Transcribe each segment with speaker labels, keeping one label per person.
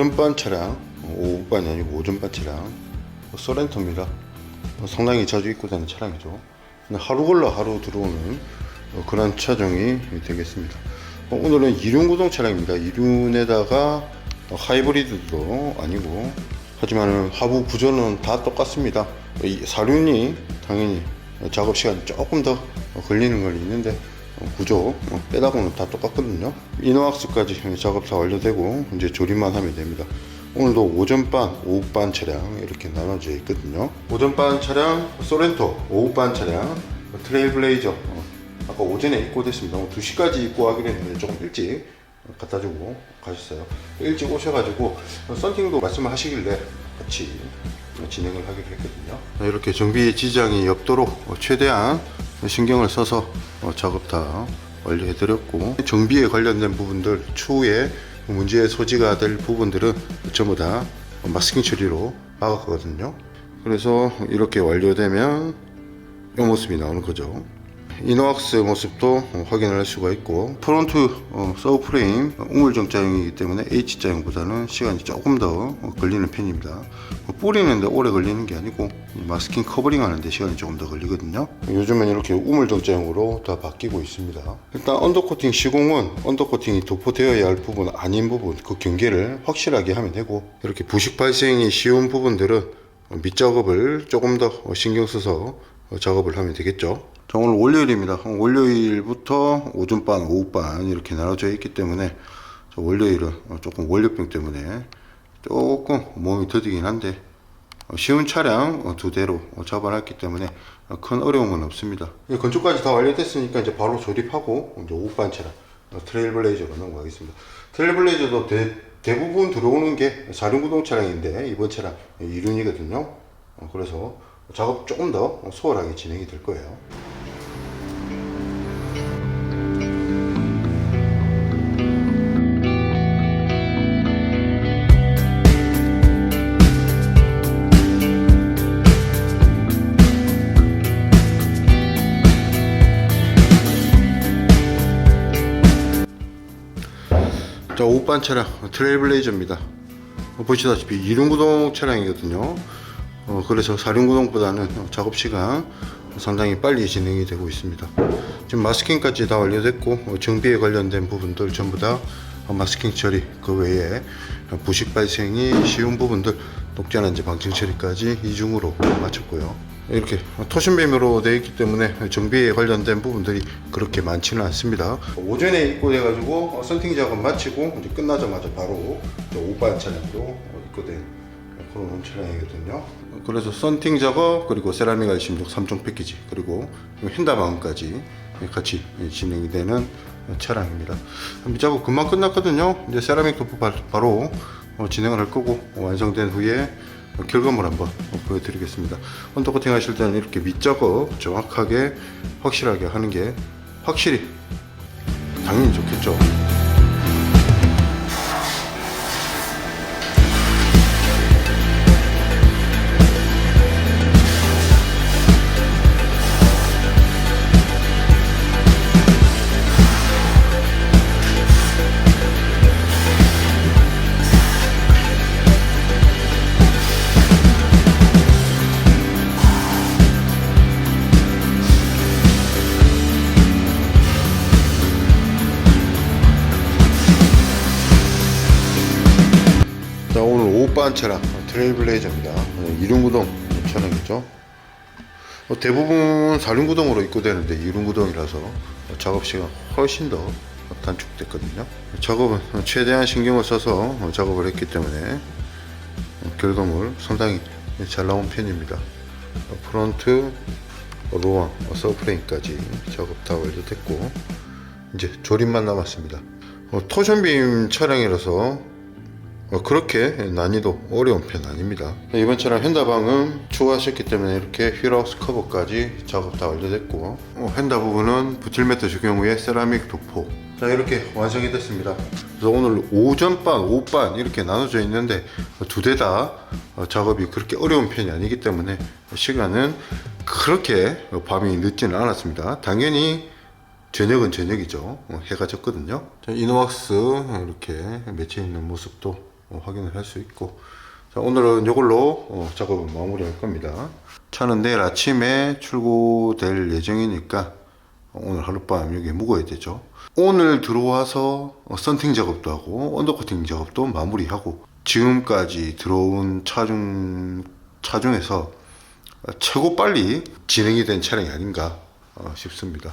Speaker 1: 오전반 차량, 어, 오후반이 아니고 오전반 차량, 어, 소렌토입니다. 어, 상당히 자주 입고 다니는 차량이죠. 하루 걸러 하루 들어오는 어, 그런 차종이 되겠습니다. 어, 오늘은 이륜 구동 차량입니다. 이륜에다가 어, 하이브리드도 아니고 하지만 하부 구조는 다 똑같습니다. 이 사륜이 당연히 작업 시간이 조금 더 걸리는 건 있는데 어, 구조 어, 빼다고는 다 똑같거든요. 이노악스까지 작업 다 완료되고 이제 조립만 하면 됩니다. 오늘도 오전반, 오후반 차량 이렇게 나눠져 있거든요. 오전반 차량 소렌토, 오후반 차량 트레일블레이저. 어, 아까 오전에 입고됐습니다. 2시까지 입고 하기로 했는데 조금 일찍 갖다 주고 가셨어요. 일찍 오셔가지고 썬팅도 말씀을 하시길래 같이 진행을 하기로 했거든요. 이렇게 정비 지장이 없도록 최대한 신경을 써서 어, 작업 다 완료해드렸고 정비에 관련된 부분들 추후에 문제의 소지가 될 부분들은 전부 다 마스킹 처리로 막았거든요. 그래서 이렇게 완료되면 이 모습이 나오는 거죠. 이노악스 모습도 어, 확인을 할 수가 있고 프론트 어, 서브 프레임 우물정자형이기 때문에 H자형보다는 시간이 조금 더 어, 걸리는 편입니다. 뭐 뿌리는데 오래 걸리는 게 아니고 이 마스킹 커버링 하는데 시간이 조금 더 걸리거든요. 요즘엔 이렇게 우물정자형으로 다 바뀌고 있습니다. 일단 언더코팅 시공은 언더코팅이 도포되어야 할 부분 아닌 부분 그 경계를 확실하게 하면 되고 이렇게 부식 발생이 쉬운 부분들은 밑작업을 조금 더 신경 써서 작업을 하면 되겠죠 자, 오늘 월요일입니다. 월요일부터 오전반, 오후반 이렇게 나눠져 있기 때문에 저 월요일은 조금 월요병 때문에 조금 몸이 더디긴 한데 어, 쉬운 차량 어, 두 대로 잡아놨기 때문에 어, 큰 어려움은 없습니다. 예, 건축까지 다 완료됐으니까 이제 바로 조립하고 이제 오후반 차량 트레일블레이저로 넘어가겠습니다. 트레일블레이저도 대, 대부분 들어오는 게 사륜구동 차량인데 이번 차량 이륜이거든요. 그래서 작업 조금 더 수월하게 진행이 될 거예요. 반 차량 트레일블레이저입니다. 어, 보시다시피 이륜구동 차량이거든요. 어, 그래서 사륜구동보다는 작업 시간 상당히 빨리 진행이 되고 있습니다. 지금 마스킹까지 다 완료됐고 어, 정비에 관련된 부분들 전부 다 어, 마스킹 처리 그 외에 부식 발생이 쉬운 부분들 독자난지 방증 처리까지 이중으로 마쳤고요. 이렇게 토신뱀으로 되어 있기 때문에 정비에 관련된 부분들이 그렇게 많지는 않습니다. 오전에 입고돼가지고 썬팅 작업 마치고 이제 끝나자마자 바로 오반 차량으로 입고된 그런 차량이거든요. 그래서 썬팅 작업 그리고 세라믹 알심족 3종 패키지 그리고 핸다방까지 같이 진행이 되는 차량입니다. 밑작업 금방 끝났거든요. 이제 세라믹 도포 바- 바로 어, 진행을 할 거고 완성된 후에 결과물 한번 보여드리겠습니다. 언더코팅 하실 때는 이렇게 밑작업 정확하게 확실하게 하는 게 확실히 당연히 좋겠죠. 오반 차량 트레일블레이저입니다. 어, 이륜구동 차량이죠. 어, 대부분 사륜구동으로 입고되는데 이륜구동이라서 작업 시간 훨씬 더 단축됐거든요. 작업은 최대한 신경을 써서 어, 작업을 했기 때문에 어, 결과물 상당히 잘 나온 편입니다. 어, 프론트, 로어, 서프레임까지 작업 다 완료됐고 이제 조립만 남았습니다. 어, 토션빔 차량이라서 어, 그렇게 난이도 어려운 편 아닙니다. 이번 차량 핸다방은 추가하셨기 때문에 이렇게 휠하우스 커버까지 작업 다 완료됐고 어, 핸다 부분은 부틸매트 적용 후에 세라믹 도포 자 이렇게 완성이 됐습니다. 그래서 오늘 오전반, 오후반 이렇게 나눠져 있는데 두 대 다 작업이 그렇게 어려운 편이 아니기 때문에 시간은 그렇게 밤이 늦지는 않았습니다. 당연히 저녁은 저녁이죠. 어, 해가 졌거든요. 자, 이노왁스 이렇게 맺혀 있는 모습도 어, 확인을 할 수 있고 자 오늘은 이걸로 어, 작업을 마무리할 겁니다 차는 내일 아침에 출고될 예정이니까 오늘 하룻밤 여기 묵어야 되죠 오늘 들어와서 어, 썬팅 작업도 하고 언더코팅 작업도 마무리하고 지금까지 들어온 차중 차중에서 최고 빨리 진행이 된 차량이 아닌가 어, 싶습니다.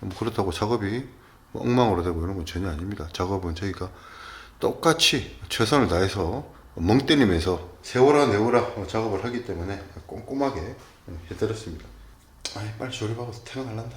Speaker 1: 뭐 그렇다고 작업이 뭐 엉망으로 되고 이런 건 전혀 아닙니다. 작업은 저희가 똑같이 최선을 다해서 멍 때리면서 세워라 내워라 어, 작업을 하기 때문에 꼼꼼하게 어, 해드렸습니다. 아이 빨리 조립하고 퇴근하란다.